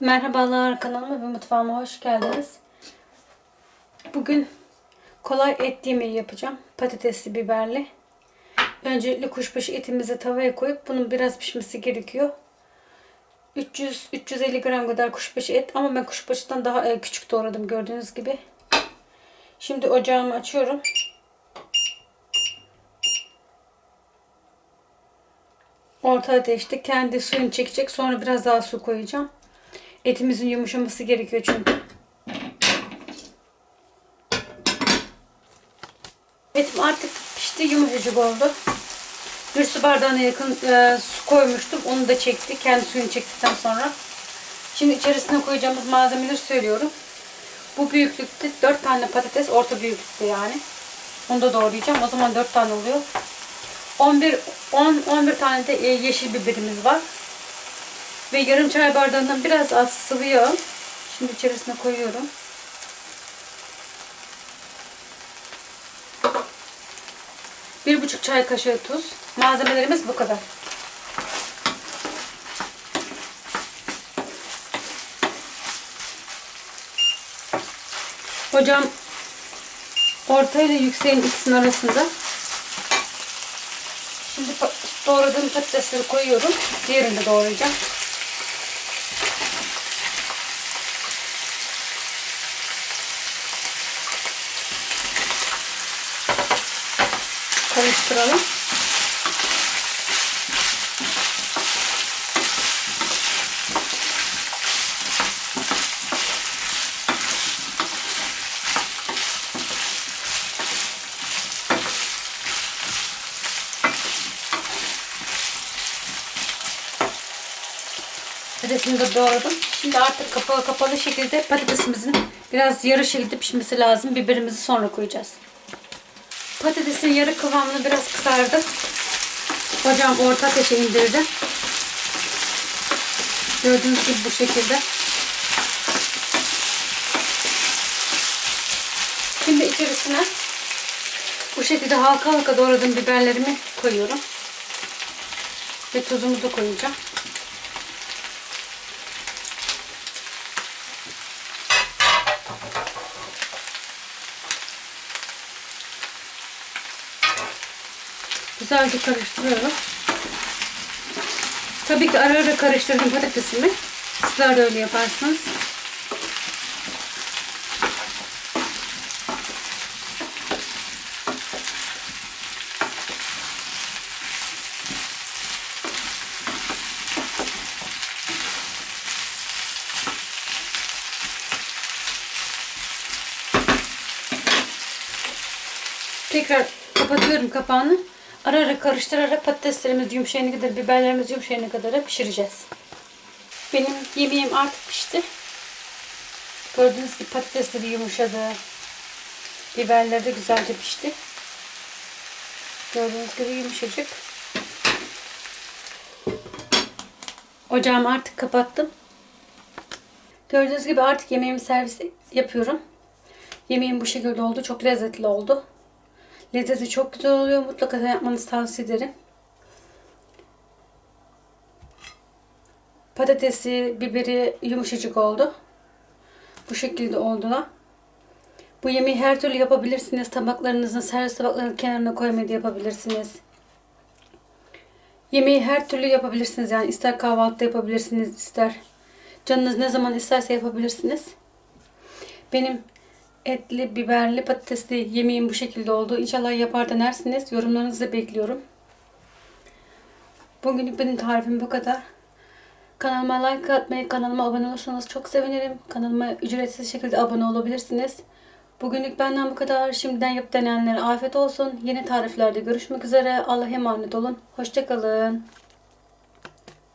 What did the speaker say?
Merhabalar kanalıma ve mutfağıma hoş geldiniz. Bugün kolay et yemeği yapacağım. Patatesli, biberli. Öncelikle kuşbaşı etimizi tavaya koyup bunun biraz pişmesi gerekiyor. 300-350 gram kadar kuşbaşı et ama ben kuşbaşıdan daha e, küçük doğradım gördüğünüz gibi. Şimdi ocağımı açıyorum. Orta ateşte kendi suyunu çekecek. Sonra biraz daha su koyacağım. Etimizin yumuşaması gerekiyor çünkü. Etim artık pişti, yumuşacık oldu. Bir su bardağına yakın e, su koymuştum. Onu da çekti. Kendi suyunu çektikten sonra. Şimdi içerisine koyacağımız malzemeleri söylüyorum. Bu büyüklükte 4 tane patates, orta büyüklükte yani. Onu da doğrayacağım. O zaman 4 tane oluyor. 11 10 11 tane de e, yeşil biberimiz var. Ve yarım çay bardağından biraz az sıvı yağ. Şimdi içerisine koyuyorum. Bir buçuk çay kaşığı tuz. Malzemelerimiz bu kadar. Hocam orta ile yükseğin ikisinin arasında. Şimdi doğradığım patatesleri koyuyorum. Diğerini de doğrayacağım. Karıştıralım. Patatesini de doğradım. Şimdi artık kapalı kapalı şekilde patatesimizin biraz yarı şekilde pişmesi lazım. Biberimizi sonra koyacağız. Patatesin yarı kıvamını biraz kısardı. Ocağım orta ateşe indirdi. Gördüğünüz gibi bu şekilde. Şimdi içerisine bu şekilde halka halka doğradığım biberlerimi koyuyorum. Ve tuzumu da koyacağım. Güzelce karıştırıyorum. Tabii ki ara ara karıştırdım patatesimi. Sizler de öyle yaparsınız. Tekrar kapatıyorum kapağını. Ara ara karıştırarak patateslerimiz yumuşayana kadar, biberlerimiz yumuşayana kadar pişireceğiz. Benim yemeğim artık pişti. Gördüğünüz gibi patatesleri yumuşadı. Biberler de güzelce pişti. Gördüğünüz gibi yumuşacık. Ocağımı artık kapattım. Gördüğünüz gibi artık yemeğimi servis yapıyorum. Yemeğim bu şekilde oldu. Çok lezzetli oldu. Lezzeti çok güzel oluyor. Mutlaka yapmanızı tavsiye ederim. Patatesi, biberi yumuşacık oldu. Bu şekilde oldular. Bu yemeği her türlü yapabilirsiniz. Tabaklarınızın, servis tabaklarının kenarına koymayı yapabilirsiniz. Yemeği her türlü yapabilirsiniz. Yani ister kahvaltıda yapabilirsiniz, ister canınız ne zaman isterse yapabilirsiniz. Benim etli, biberli, patatesli yemeğim bu şekilde oldu. İnşallah yapar denersiniz. Yorumlarınızı bekliyorum. Bugünlük benim tarifim bu kadar. Kanalıma like atmayı, kanalıma abone olursanız çok sevinirim. Kanalıma ücretsiz şekilde abone olabilirsiniz. Bugünlük benden bu kadar. Şimdiden yap deneyenlere afiyet olsun. Yeni tariflerde görüşmek üzere. Allah'a emanet olun. Hoşçakalın.